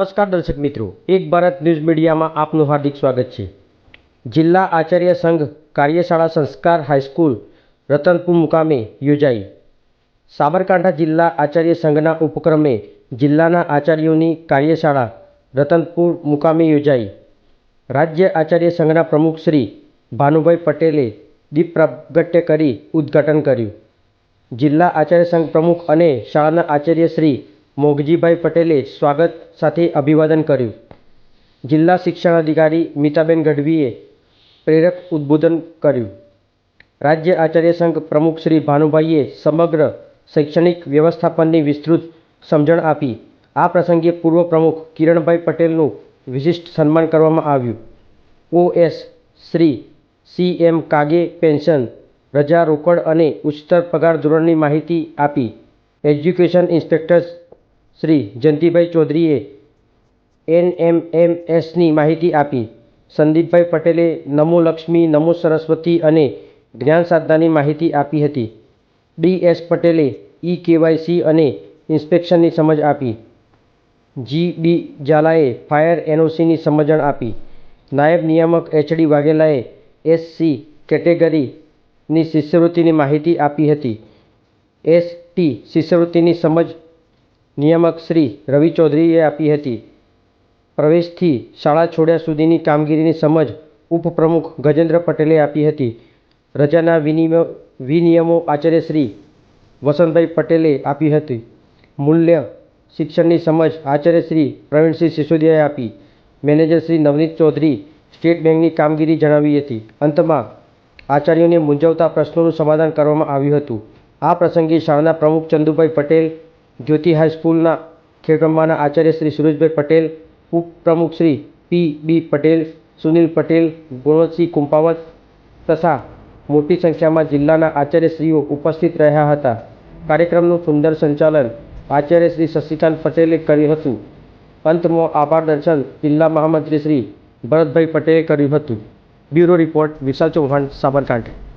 નમસ્કાર દર્શક મિત્રો, એક ભારત ન્યૂઝ મીડિયામાં આપનું હાર્દિક સ્વાગત છે. જિલ્લા આચાર્ય સંઘ કાર્યશાળા સંસ્કાર હાઈસ્કૂલ રતનપુર મુકામે યોજાઈ. સાબરકાંઠા જિલ્લા આચાર્ય સંઘના ઉપક્રમે જિલ્લાના આચાર્યોની કાર્યશાળા રતનપુર મુકામે યોજાઈ. રાજ્ય આચાર્ય સંઘના પ્રમુખ શ્રી ભાનુભાઈ પટેલે દીપ પ્રાગટ્ય કરી ઉદ્ઘાટન કર્યું. જિલ્લા આચાર્ય સંઘ પ્રમુખ અને શાળાના આચાર્ય શ્રી મોગજીભાઈ પટેલે સ્વાગત સાથે અભિવાદન કર્યું. જિલ્લા શિક્ષણાધિકારી મીતાબેન ગઢવીએ પ્રેરક ઉદ્બોધન કર્યું. રાજ્ય આચાર્ય સંઘ પ્રમુખ શ્રી ભાનુભાઈએ સમગ્ર શૈક્ષણિક વ્યવસ્થાપનની વિસ્તૃત સમજણ આપી. આ પ્રસંગે પૂર્વ પ્રમુખ કિરણભાઈ પટેલનું વિશિષ્ટ સન્માન કરવામાં આવ્યું. ઓએસ શ્રી સી એમ કાગે પેન્શન, રજા રોકડ અને ઉચ્ચતર પગાર ધોરણની માહિતી આપી. એજ્યુકેશન ઇન્સ્પેક્ટર શ્રી જયંતિભાઈ ચૌધરીએ એનએમએમએસની માહિતી આપી. સંદીપભાઈ પટેલે નમો લક્ષ્મી, નમો સરસ્વતી અને જ્ઞાન સાધનાની માહિતી આપી હતી. ડી એસ પટેલે ઈ કેવાયસી અને ઇન્સ્પેક્શનની સમજ આપી. જી બી ઝાલાએ ફાયર એનઓસીની સમજણ આપી. નાયબ નિયામક એચડી વાઘેલાએ એસસી કેટેગરીની શિષ્યવૃત્તિની માહિતી આપી હતી. એસટી શિષ્યવૃત્તિની સમજ નિયામક શ્રી રવિ ચૌધરીએ આપી હતી. પ્રવેશથી શાળા છોડ્યા સુધીની કામગીરીની સમજ ઉપપ્રમુખ ગજેન્દ્ર પટેલે આપી હતી. રજાના વિનિમય, વિનિયમો આચાર્ય શ્રી વસંતભાઈ પટેલે આપી હતી. મૂલ્ય, શિક્ષણની સમજ આચાર્ય શ્રી પ્રવીણસિંહ સિસોદિયાએ આપી. મેનેજર શ્રી નવનીત ચૌધરી સ્ટેટ બેંકની કામગીરી જણાવી હતી. અંતમાં આચાર્યોને મૂંઝવતા પ્રશ્નોનું સમાધાન કરવામાં આવ્યું હતું. આ પ્રસંગે શાળાના પ્રમુખ ચંદુભાઈ પટેલ જ્યોતિ હાઈસ્કૂલના ખેડબ્રહ્માના આચાર્ય શ્રી સુરેશભાઈ પટેલ, ઉપપ્રમુખ શ્રી પી બી પટેલ, સુનિલ પટેલ, ગુણવંતસિંહ કુંપાવત તથા મોટી સંખ્યામાં જિલ્લાના આચાર્યશ્રીઓ ઉપસ્થિત રહ્યા હતા. કાર્યક્રમનું સુંદર સંચાલન આચાર્ય શ્રી શશિકાંત પટેલે કર્યું હતું. અંતમાં આભાર દર્શન જિલ્લા મહામંત્રી શ્રી ભરતભાઈ પટેલે કર્યું હતું. Bureau report Vishal Chauhan, Sabarkantha.